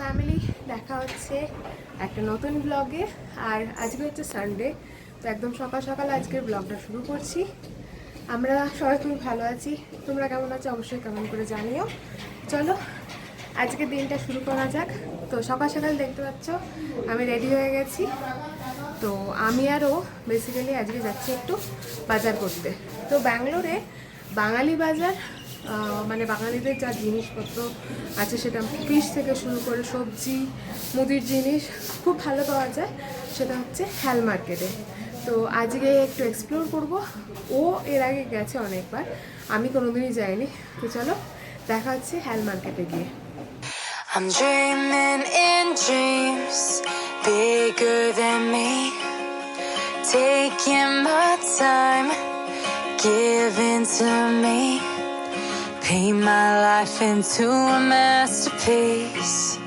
Family দেখা হচ্ছে একটা নতুন ব্লগে আর আজকে হচ্ছে সানডে তো একদম সকাল সকাল আজকের ব্লগটা শুরু করছি। আমরা সবাই খুব ভালো আছি। তোমরা কেমন আছো? অবশ্যই কেমন করে জানিও। চলো আজকে দিনটা শুরু করা যাক। তো সকাল সকাল দেখতে পাচ্ছ, আমি রেডি হয়ে গেছি। তো আমি আরও বেসিক্যালি আজকে যাচ্ছি একটু বাজার করতে। তো ব্যাঙ্গালোরে বাঙালি বাজার মানে বাঙালিদের যা জিনিসপত্র আছে সেটা ফিশ থেকে শুরু করে সবজি, মুদির জিনিস খুব ভালো পাওয়া যায়। সেটা হচ্ছে হ্যাল মার্কেটে। তো আজকে একটু এক্সপ্লোর করব। ও এর আগে গেছে অনেকবার, আমি কোনোদিনই যাইনি। তো চলো, দেখা হচ্ছে হ্যাল মার্কেটে গিয়ে। I'm dreaming in dreams bigger than me. Taking my time, giving to me. Paint my life into a masterpiece.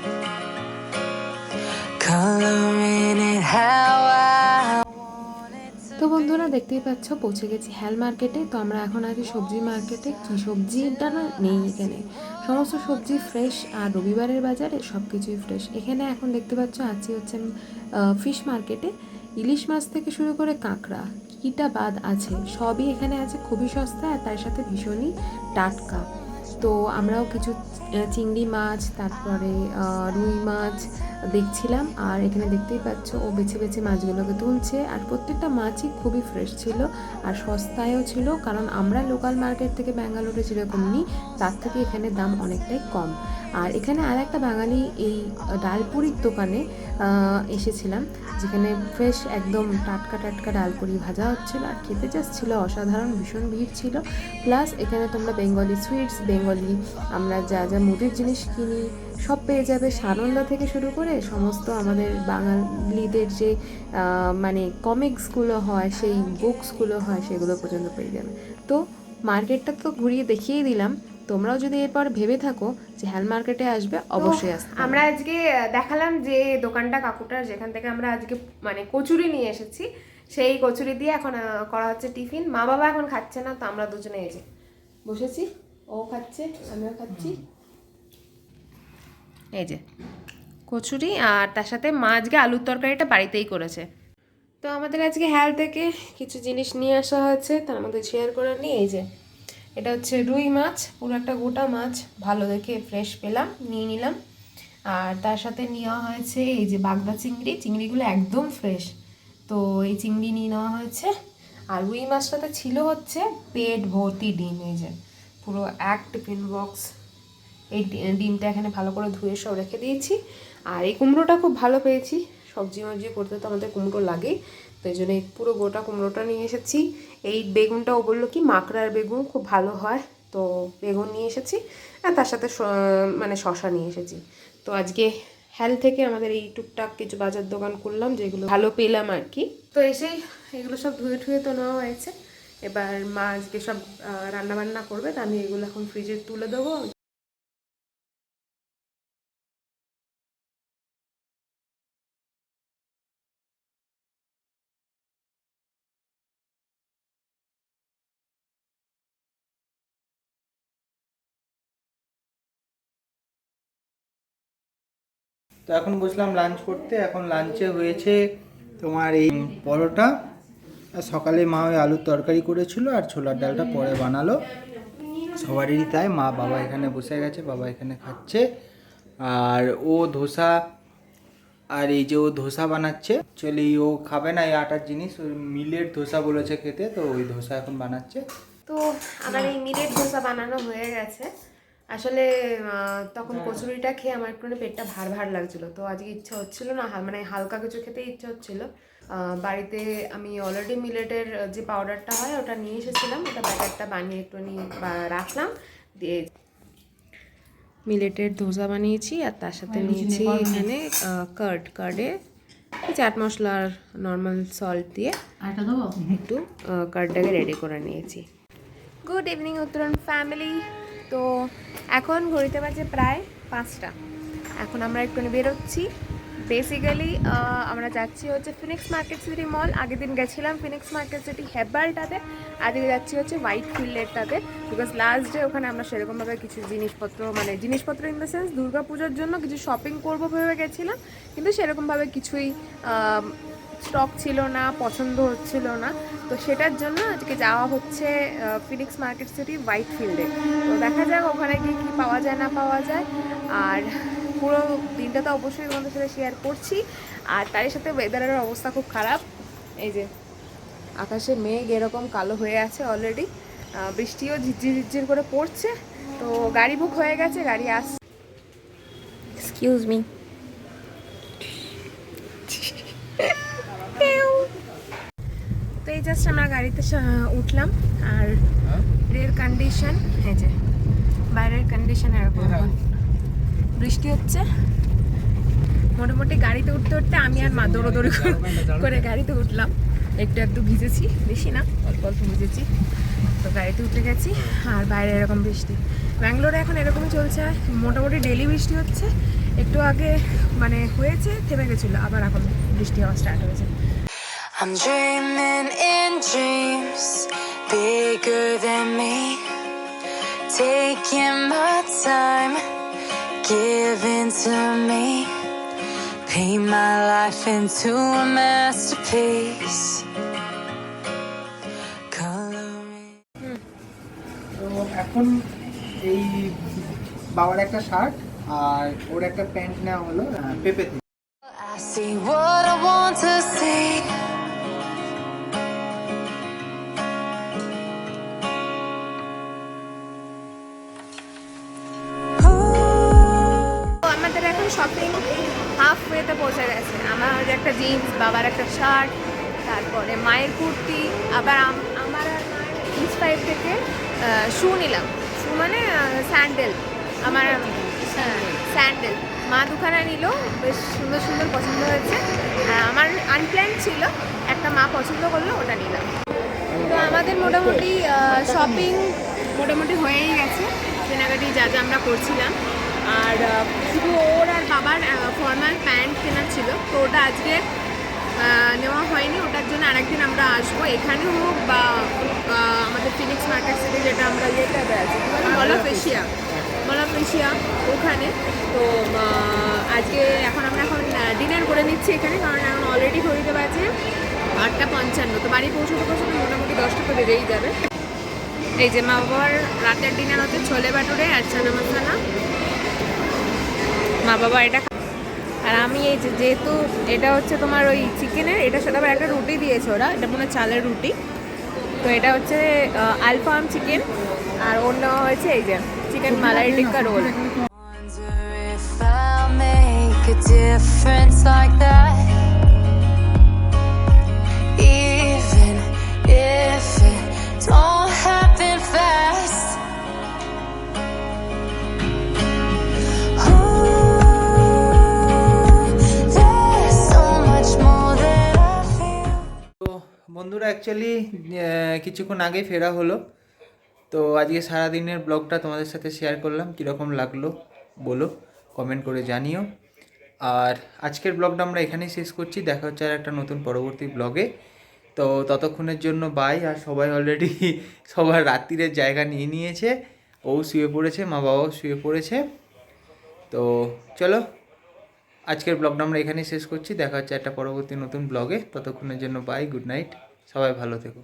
Coloring it how I তো বন্ধুরা দেখতেই পাচ্ছ, পৌঁছে গেছি হ্যাল মার্কেটে। তো আমরা এখন আছি সবজি মার্কেটে। কি সবজিটা না নেই এখানে। সমস্ত সবজি ফ্রেশ আর রবিবারের বাজারে সব কিছুই ফ্রেশ এখানে এখন দেখতে পাচ্ছ, আছি হচ্ছে ফিশ মার্কেটে ইলিশ মাছ থেকে শুরু করে কাঁকড়া, কিটা বাদ আছে, সবই এখানে আছে। খুবই সস্তা আর তার সাথে ভীষণই টাটকা। তো আমরাও কিছু চিংড়ি মাছ, তারপরে রুই মাছ দেখছিলাম। আর এখানে দেখতেই পাচ্ছ, ও বেছে বেছে মাছগুলোকে তুলছে। আর প্রত্যেকটা মাছই খুবই ফ্রেশ ছিল আর সস্তায়ও ছিল, কারণ আমরা লোকাল মার্কেট থেকে ব্যাঙ্গালোরে যেরকম নিই তার থেকে এখানে দাম অনেকটাই কম। আর এখানে আর একটা বাঙালি এই ডালপুরির দোকানে এসেছিলাম, যেখানে ফ্রেশ একদম টাটকা টাটকা ডালপুরি ভাজা হচ্ছিল আর খেতে জাস্ট ছিল অসাধারণ, ভীষণ ভিড় ছিল। প্লাস এখানে তোমরা বেঙ্গলি সুইটস বেঙ্গলি আমরা যা যা মুদির জিনিস কিনি, সব পেয়ে যাবে সানন্দা থেকে শুরু করে সমস্ত আমাদের বাঙালিদের যে মানে কমিক্সগুলো হয়, সেই বুকসগুলো হয়, সেগুলো পর্যন্ত পেয়ে যাবে। তো মার্কেটটা তো ঘুরিয়ে দেখিয়ে দিলাম। তোমরাও যদি এরপর ভেবে থাকো যে হ্যাল মার্কেটে আসবে অবশ্যই আসবে আমরা আজকে দেখালাম যে দোকানটা কাকুটার যেখান থেকে আমরা আজকে মানে কচুরি নিয়ে এসেছি। সেই কচুরি দিয়ে এখন করা হচ্ছে টিফিন। মা বাবা এখন খাচ্ছে না তো আমরা দুজনে এই যে বসেছি। ও খাচ্ছে আমিও খাচ্ছি। এই যে কচুরি আর তার সাথে মা আজকে আলুর তরকারিটা বাড়িতেই করেছে। তো আমাদের আজকে হ্যাল থেকে কিছু জিনিস নিয়ে আসা হয়েছে তার মধ্যে শেয়ার করে নিই এই যে এটা হচ্ছে রুই মাছ, পুরো একটা গোটা মাছ। ভালো দেখে ফ্রেশ পেলাম, নিয়ে নিলাম। আর তার সাথে নেওয়া হয়েছে এই যে বাগদা চিংড়ি, চিংড়িগুলো একদম ফ্রেশ তো এই চিংড়ি নিয়ে নেওয়া হয়েছে। আর রুই মাছটাতে ছিল হচ্ছে পেট ভর্তি ডিম, এই যে পুরো এক টিফিন বক্স এই ডিমটা এখানে ভালো করে ধুয়ে সব রেখে দিয়েছি। আর এই কুমড়োটা খুব ভালো পেয়েছি। সবজি মবজি করতে তো আমাদের কুমড়ো লাগেই। তো এই জন্য পুরো গোটা কুমড়োটা নিয়ে এসেছি। এই বেগুনটা ও বলল কি, মাকড়ার বেগুন খুব ভালো হয়। তো বেগুন নিয়ে এসেছি, আর তার সাথে মানে শশা নিয়ে এসেছি। তো আজকে হ্যাল থেকে আমাদের এই টুকটাক কিছু বাজার দোকান করলাম, যেগুলো ভালো পেলাম আর কি। তো এসেই এগুলো সব ধুয়ে ঠুয়ে তো নেওয়া হয়েছে। এবার মা আজকে সব রান্না বান্না করবে, তা আমি এগুলো এখন ফ্রিজে তুলে দেবো। তো এখন বসলাম লাঞ্চ করতে, এখন লাঞ্চে হয়েছে তোমার এই পরোটা। আর সকালে মা ওই আলুর তরকারি করেছিল আর ছোলার ডালটা পরে বানালো। সবারই তাই, মা বাবা এখানে বসে গেছে, বাবা এখানে খাচ্ছে। আর ও ধোসা, আর এই যে ও ধোসা বানাচ্ছে চলি ও খাবে না এই আটার জিনিস, ওই মিলের ধোসা বলেছে খেতে, তো ওই ধোসা এখন বানাচ্ছে। তো আমার এই মিলেট ধোসা বানানো হয়ে গেছে। আসলে তখন কচুরিটা খেয়ে আমার একটু পেটটা ভার ভার লাগছিল। তো আজকে ইচ্ছা হচ্ছিল না মানে হালকা কিছু খেতে ইচ্ছা হচ্ছিল। বাড়িতে আমি অলরেডি মিলেটের যে পাউডারটা হয় ওটা নিয়ে এসেছিলাম। ওটা ব্যাটারটা বানিয়ে একটু রাখলাম। দিয়ে মিলেটের ধোসা বানিয়েছি আর তার সাথে নিয়েছি এখানে কার্ড কার্ডে চাট মশলা আর নর্মাল সল্ট দিয়ে একটু কার্ডটাকে রেডি করে নিয়েছি। গুড ইভিনিং উত্তরণ ফ্যামিলি তো এখন ঘড়িতে বাজে প্রায় পাঁচটা। এখন আমরা একটু বেরোচ্ছি। বেসিক্যালি আমরা যাচ্ছি হচ্ছে ফিনিক্স মার্কেট সিটি মল আগের দিন গেছিলাম ফিনিক্স মার্কেট সিটি হেব্বালটাতে আজকে যাচ্ছি হচ্ছে হোয়াইট ফিল্ডেরটাতে বিকজ লাস্ট ডে ওখানে আমরা সেরকমভাবে কিছু জিনিসপত্র মানে জিনিসপত্র ইন দ্য সেন্স দুর্গা পুজোর জন্য কিছু শপিং করব ভেবে গেছিলাম। কিন্তু সেরকমভাবে কিছুই স্টক ছিল না, পছন্দ হচ্ছিল না। তো সেটার জন্য আজকে যাওয়া হচ্ছে ফিনিক্স মার্কেট সিটি হোয়াইট ফিল্ডে তো দেখা যাক ওখানে গিয়ে কী পাওয়া যায়, না পাওয়া যায়। আর পুরো দিনটা তো অবশ্যই তোমাদের সাথে শেয়ার করছি। আর তারই সাথে ওয়েদারের অবস্থা খুব খারাপ। এই যে, আকাশে মেঘ এরকম কালো হয়ে আছে অলরেডি বৃষ্টিও ঝিরঝির ঝিরঝির করে পড়ছে। তো গাড়ি বুক হয়ে গেছে, গাড়ি আস এক্সকিউজ মি তো এই জাস্ট আমরা গাড়িতে উঠলাম আর রের কন্ডিশন এই যে বাইরের কন্ডিশন এরকম বৃষ্টি হচ্ছে। মোটামুটি গাড়িতে উঠতে উঠতে আমি আর মা দৌড়োদৌড়ি করে- করে গাড়িতে উঠলাম। একটু একটু ভিজেছি বেশি না অল্প অল্প ভিজেছি। তো গাড়িতে উঠে গেছি আর বাইরে এরকম বৃষ্টি। ব্যাঙ্গালোরে এখন এরকমই চলছে মোটামুটি ডেলি বৃষ্টি হচ্ছে। একটু আগে মানে হয়েছে থেমে গেছিল আবার এখন বৃষ্টি হওয়া স্টার্ট হয়েছে। I'm dreaming in dreams bigger than me. Taking my time, giving to me. Paint my life into a masterpiece. Coloring. তো এখন এই বাবার একটা শার্ট আর ওর একটা প্যান্ট নেওয়া হলো আহ, পেপে থেকে I see what I want ওয়েতে পৌঁছে গেছে। আমার একটা জিন্স বাবার একটা শার্ট তারপরে মায়ের কুর্তি আবার আমার আর মায়ের ফাইভ থেকে শু নিলাম। শু মানে স্যান্ডেল আমার স্যান্ডেল মা দুখানা নিল বেশ সুন্দর সুন্দর পছন্দ হয়েছে। আর আমার আনপ্ল্যান ছিল একটা মা পছন্দ করল ওটা নিলাম। তো আমাদের মোটামুটি শপিং মোটামুটি হয়েই গেছে। কেনাকাটি যা যা আমরা করছিলাম। আর শুধু ওর আর বাবার ফর্মাল তো ওটা আজকে নেওয়া হয়নি। ওটার জন্য আরেকদিন আমরা আসব। এখানে হোক বা আমাদের ফিনিক্স মার্কেট সিটি যেটা আমরা ইয়েটাতে আছি mall of Asia mall of Asia ওখানে। তো আজকে এখন আমরা এখন ডিনার করে নিচ্ছি এখানে কারণ এখন অলরেডি ঘড়িতে বাজে আটটা পঞ্চান্ন। তো বাড়ি পৌঁছতে পৌঁছতে মোটামুটি দশটা তো বেজেই যাবে। এই যে মা বাবার রাতের ডিনার হচ্ছে ছোলে বাটুরে আর চানা মশলা মা বাবা এটা আর আমি এই যে যেহেতু এটা হচ্ছে তোমার ওই চিকেনের এটার সাথে আবার একটা রুটি দিয়েছে ওরা এটা মনে হয় চালের রুটি। তো এটা হচ্ছে আলফাম চিকেন আর অন্য হয়েছে এই যে chicken malai tikka roll. difference like that. Actually কিছুক্ষণ আগেই ফেরা হলো। তো আজকে সারাদিনের ব্লগটা তোমাদের সাথে শেয়ার করলাম, কীরকম লাগল বলো কমেন্ট করে জানিও। আর আজকের ব্লগটা আমরা এখানেই শেষ করছি, দেখা হচ্ছে আর একটা নতুন পরবর্তী ব্লগে। তো ততক্ষণের জন্য বাই আর সবাই অলরেডি সবার রাত্রিরের জায়গা নিয়ে নিয়েছে। ও শুয়ে পড়েছে, মা বাবাও শুয়ে পড়েছে। তো চলো, আজকের ব্লগটা আমরা এখানেই শেষ করছি, দেখা হচ্ছে একটা পরবর্তী নতুন ব্লগে। ততক্ষণের জন্য বাই গুড নাইট সবাই ভালো থেকো।